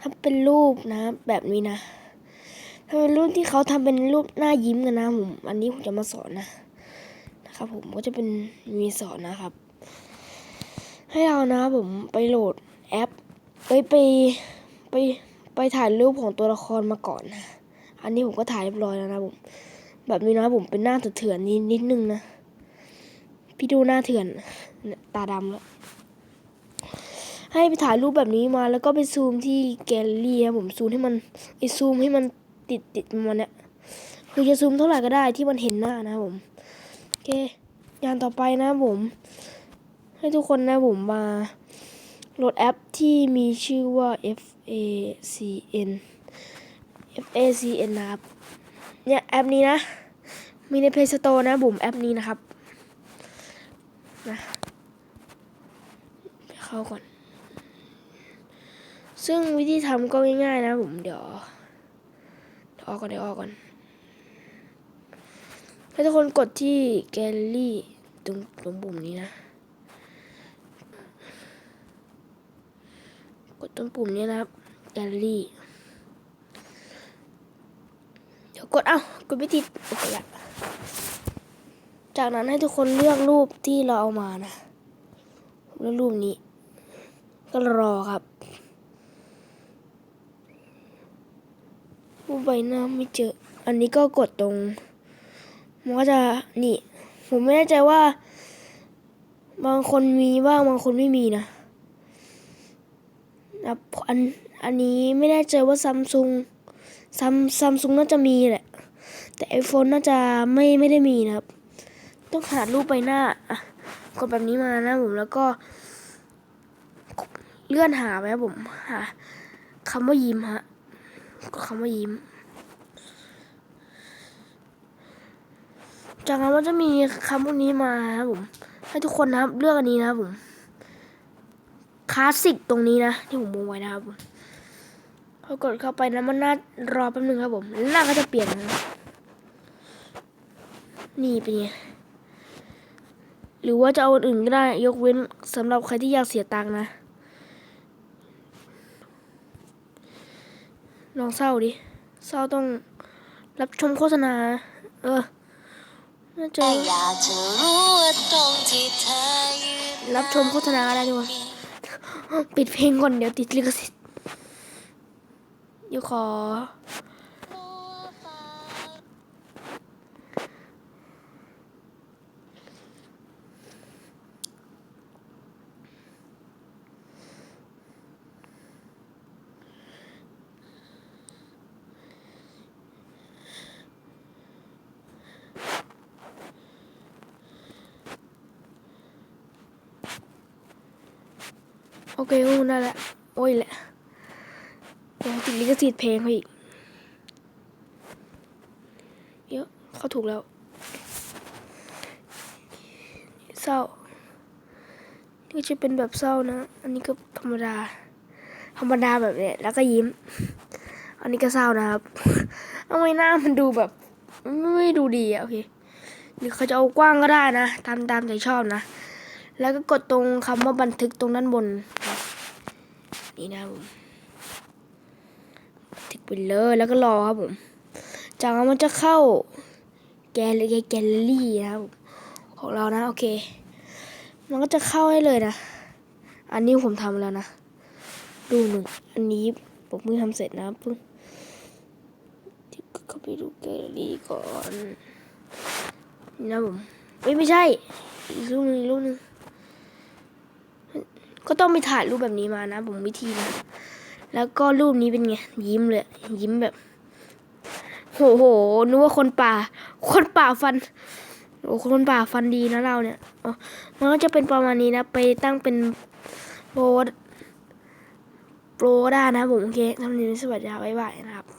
ถ้าเป็นรูปนะ แบบนี้นะ ถ้าเป็นรูปที่เขาทำเป็นรูปหน้ายิ้มกันนะผมอันนี้ผมจะมาสอนนะนะครับ ผมก็จะเป็นมีสอนนะครับ ให้เรานะผมไปโหลดแอปไปไปไปไปถ่ายรูปของตัวละครมาก่อนนะอันนี้ผมก็ถ่ายเรียบร้อยแล้วนะผมแบบนี้นะผมเป็นหน้าเถื่อนนิดนิดนึงนะ พี่ดูหน้าเถื่อนตาดำแล้ว ให้ไปถ่ายรูปแบบนี้มาแล้วก็ไปซูมที่แกลเลอรี่นะผมซูมให้มันไอซูมให้มันติดติดมันเนี่ยคือจะซูมเท่าไหร่ก็ได้ที่มันเห็นหน้านะผมโอเคอย่างต่อไปนะผม ให้ทุกคนนะผมมาโหลดแอปที่มีชื่อว่า F A C N F A C N นะครับเนี่ยแอปนี้นะ มีใน Play Store นะผมแอปนี้นะครับนะเข้าก่อน ซึ่งวิธีทำก็ง่ายๆนะผมเดี๋ยวเดี๋ยวออกก่อนเดี๋ยวออกก่อนให้ทุกคนกดที่แกลลี่ตรงตรงปุ่มนี้นะ กดตรงปุ่มนี้นะครับแกลลี่เดี๋ยวกดเอ้ากดไม่ติดโอเคละจากนั้นให้ทุกคนเลือกรูปที่เราเอามานะเลือกรูปนี้ ก็รอครับ รูปใบหน้าไม่เจอ อันนี้ก็กดตรง มันก็จะนี่ ผมไม่แน่ใจว่า บางคนมีบ้างบางคนไม่มีนะนะอันอันนี้ไม่แน่ใจว่าซัมซุงซัมซัมซุงน่าจะมีแหละ แต่ iPhone น่าจะไม่ไม่ได้มีนะครับ ต้องหารูปใบหน้าอะกดแบบนี้มานะผมแล้วก็ เลื่อนหาไว้ครับผมหาคำว่ายิ้มฮะ ก็คำว่ายิ้ม จากนั้นก็จะมีคำพวกนี้มาครับผม ให้ทุกคนนะครับ เลือกอันนี้นะครับผม คลาสสิกตรงนี้นะ ที่ผมวงไว้นะครับผมพอกดเข้าไปนะมันน่ารอแป๊บนึงครับผมแล้วหน้าก็จะเปลี่ยนนะนี่เป็นไงหรือว่าจะเอาอื่นก็ได้ ยกเว้นสำหรับใครที่อยากเสียตังค์นะ ลองเศร้าดิเศร้าต้องรับชมโฆษณา เออน่าจะแต่อยากจอรับชมโฆษณาอะไรดีวะปิดเพลงก่อนเดี๋ยวติดลิขสิทธิ์เดี๋ยวขอ โอเคอู้นั่นแหละ โอ้ยแหละโอ้ติดลิขสิทธิ์เพลงเขาอีกเยอะเขาถูกแล้ว เศร้า นี่ก็จะเป็นแบบเศร้านะ อันนี้ก็ธรรมดา ธรรมดาแบบเนี้ยแล้วก็ยิ้ม อันนี้ก็เศร้านะครับ เอาไว้หน้ามันดูแบบ ไม่ดูดีอะโอเคหรือเขาจะเอากว้างก็ได้นะ ตามตามใจชอบนะ แล้วก็กดตรงคำว่าบันทึกตรงด้านบน นี่นะผมบันทึกไปเลยแล้วก็รอครับผม จากนั้นมันจะเข้าแกลเลแกลเลอรี่นะครับของเรานะโอเค มันก็จะเข้าให้เลยนะ อันนี้ผมทำแล้วนะ ดูหนึ่งอันนี้ผมเพิ่งทำเสร็จนะเพิ่งเข้าไปดูแกลเลอรี่ก่อน นี่นะผมเอ้ยไม่ใช่ อีกรูปหนึงรูปหนึง ก็ต้องไปถ่ายรูปแบบนี้มานะ ผมวิธีนะ แล้วก็รูปนี้เป็นไง ยิ้มเลย ยิ้มแบบโหโหนึกว่าคนป่า คนป่าฟันโอ้คนป่าฟันดีนะเราเนี่ยมันก็จะเป็นประมาณนี้นะ ไปตั้งเป็นโปรโปรได้นะผมโอเคทำนี้สวัสดีครับบ๊ายบายนะครับ